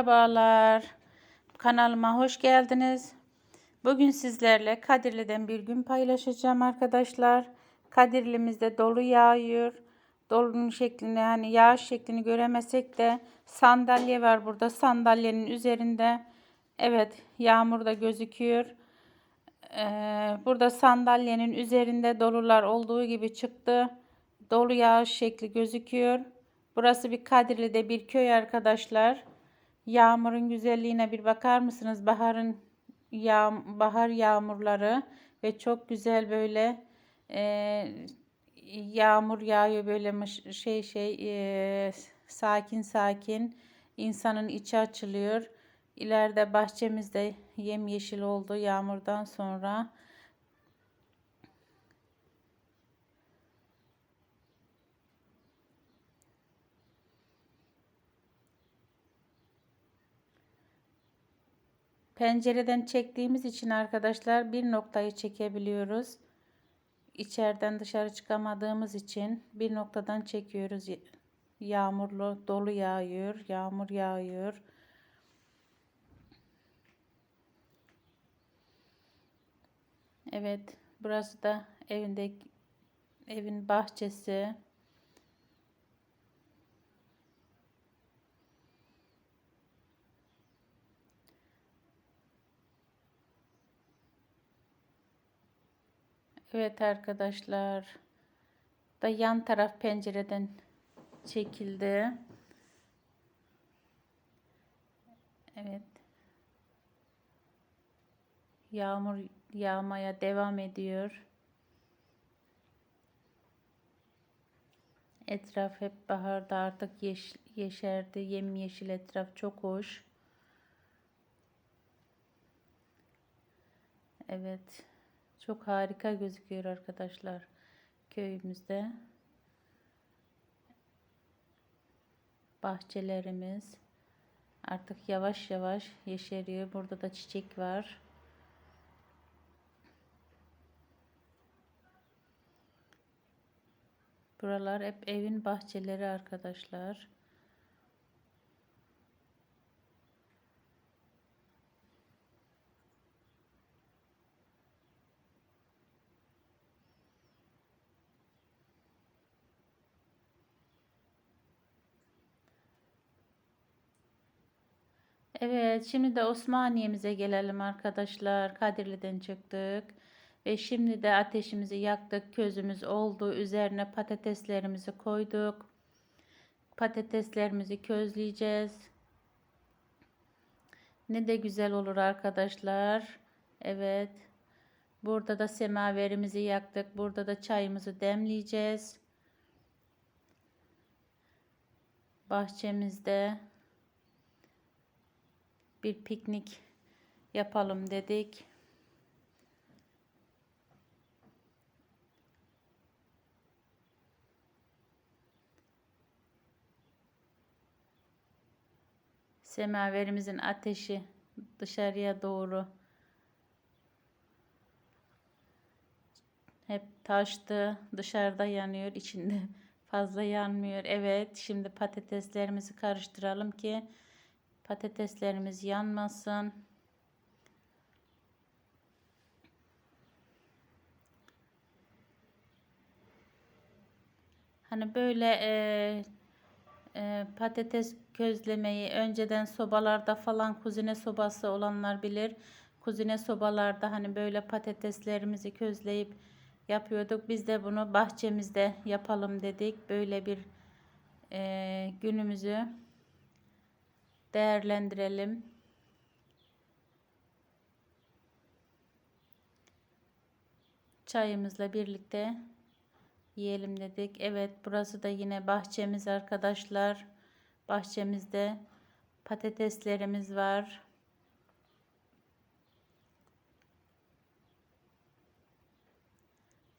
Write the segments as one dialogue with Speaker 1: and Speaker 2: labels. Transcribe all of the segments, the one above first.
Speaker 1: Merhabalar. Kanalıma hoş geldiniz. Bugün sizlerle Kadirli'den bir gün paylaşacağım arkadaşlar. Kadirli'mizde dolu yağıyor. Dolunun şeklini hani yağış şeklini göremesek de sandalye var burada. Sandalyenin üzerinde evet yağmur da gözüküyor. Ee, burada sandalyenin üzerinde dolular olduğu gibi çıktı. Dolu yağış şekli gözüküyor. Burası bir Kadirli'de bir köy arkadaşlar. Yağmurun güzelliğine bir bakar mısınız? Baharın yağ, bahar yağmurları ve çok güzel böyle e, yağmur yağıyor böyle şey şey e, sakin sakin insanın içi açılıyor. İleride bahçemizde yemyeşil oldu yağmurdan sonra. Pencereden çektiğimiz için arkadaşlar bir noktayı çekebiliyoruz. İçeriden dışarı çıkamadığımız için bir noktadan çekiyoruz. Yağmurlu, dolu yağıyor, yağmur yağıyor. Evet, burası da evinde evin bahçesi. Evet arkadaşlar. Da yan taraf pencereden çekildi. Evet. Yağmur yağmaya devam ediyor. Etraf hep baharda artık yeş yeşerdi. Yemyeşil etraf çok hoş. Evet. Çok harika gözüküyor arkadaşlar köyümüzde. Bahçelerimiz artık yavaş yavaş yeşeriyor. Burada da çiçek var. Buralar hep evin bahçeleri arkadaşlar. Evet, şimdi de Osmaniye'mize gelelim arkadaşlar. Kadirli'den çıktık. Ve şimdi de ateşimizi yaktık. Közümüz oldu. Üzerine patateslerimizi koyduk. Patateslerimizi közleyeceğiz. Ne de güzel olur arkadaşlar. Evet. Burada da semaverimizi yaktık. Burada da çayımızı demleyeceğiz. Bahçemizde bir piknik yapalım dedik. Semaverimizin ateşi dışarıya doğru hep taştı. Dışarıda yanıyor, içinde fazla yanmıyor. Evet, şimdi patateslerimizi karıştıralım ki Patateslerimiz yanmasın. Hani böyle e, e, patates közlemeyi önceden sobalarda falan kuzine sobası olanlar bilir. Kuzine sobalarda hani böyle patateslerimizi közleyip yapıyorduk. Biz de bunu bahçemizde yapalım dedik. Böyle bir e, günümüzü değerlendirelim. Çayımızla birlikte yiyelim dedik. Evet burası da yine bahçemiz arkadaşlar. Bahçemizde patateslerimiz var.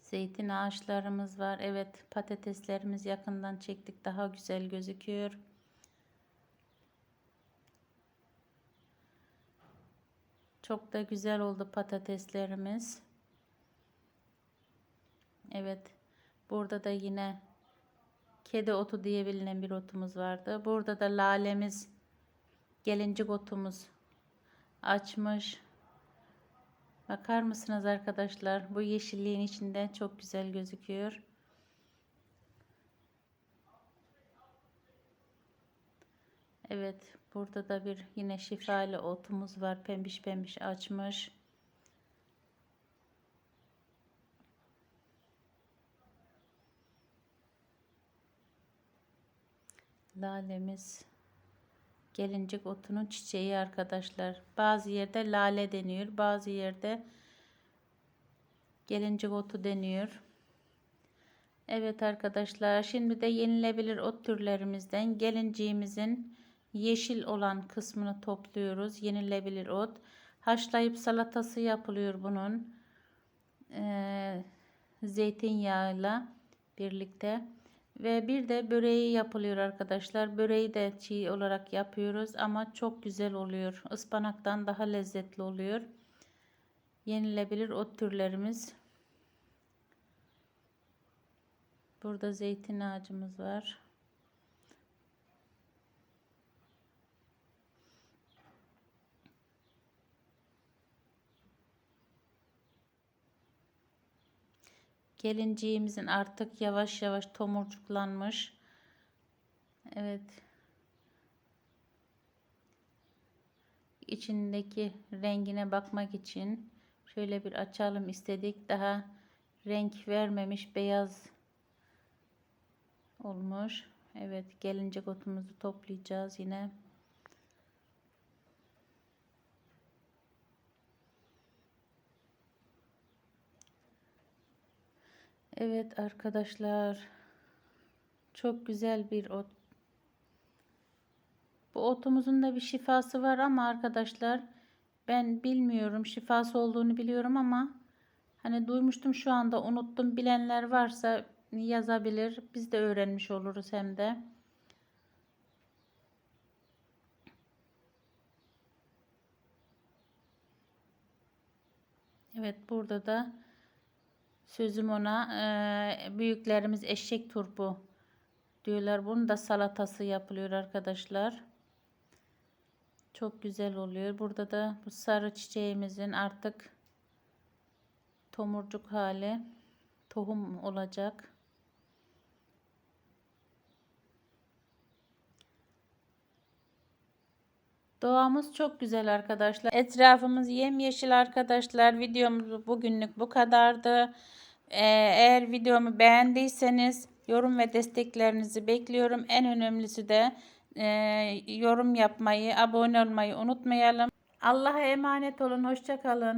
Speaker 1: Zeytin ağaçlarımız var. Evet patateslerimiz yakından çektik. Daha güzel gözüküyor. Çok da güzel oldu patateslerimiz. Evet. Burada da yine kedi otu diye bilinen bir otumuz vardı. Burada da lalemiz Gelincik otumuz açmış. Bakar mısınız arkadaşlar? Bu yeşilliğin içinde çok güzel gözüküyor. Evet, burada da bir yine şifalı otumuz var. Pembiş pembiş açmış. Lalemiz gelincik otunun çiçeği arkadaşlar. Bazı yerde lale deniyor, bazı yerde gelincik otu deniyor. Evet arkadaşlar, şimdi de yenilebilir ot türlerimizden gelinciğimizin yeşil olan kısmını topluyoruz. Yenilebilir ot. Haşlayıp salatası yapılıyor bunun. Ee, zeytinyağıyla birlikte. Ve bir de böreği yapılıyor arkadaşlar. Böreği de çiğ olarak yapıyoruz ama çok güzel oluyor. Ispanaktan daha lezzetli oluyor. Yenilebilir ot türlerimiz. Burada zeytin ağacımız var. Gelinciğimizin artık yavaş yavaş tomurcuklanmış. Evet. İçindeki rengine bakmak için şöyle bir açalım istedik. Daha renk vermemiş beyaz olmuş. Evet gelincik otumuzu toplayacağız yine. Evet arkadaşlar. Çok güzel bir ot. Bu otumuzun da bir şifası var ama arkadaşlar ben bilmiyorum şifası olduğunu biliyorum ama hani duymuştum şu anda unuttum bilenler varsa yazabilir. Biz de öğrenmiş oluruz hem de. Evet burada da sözüm ona e, büyüklerimiz eşek turpu diyorlar. Bunun da salatası yapılıyor arkadaşlar. Çok güzel oluyor. Burada da bu sarı çiçeğimizin artık tomurcuk hali tohum olacak. Doğamız çok güzel arkadaşlar. Etrafımız yemyeşil arkadaşlar. Videomuz bugünlük bu kadardı. Ee, eğer videomu beğendiyseniz yorum ve desteklerinizi bekliyorum. En önemlisi de e, yorum yapmayı, abone olmayı unutmayalım. Allah'a emanet olun. Hoşçakalın.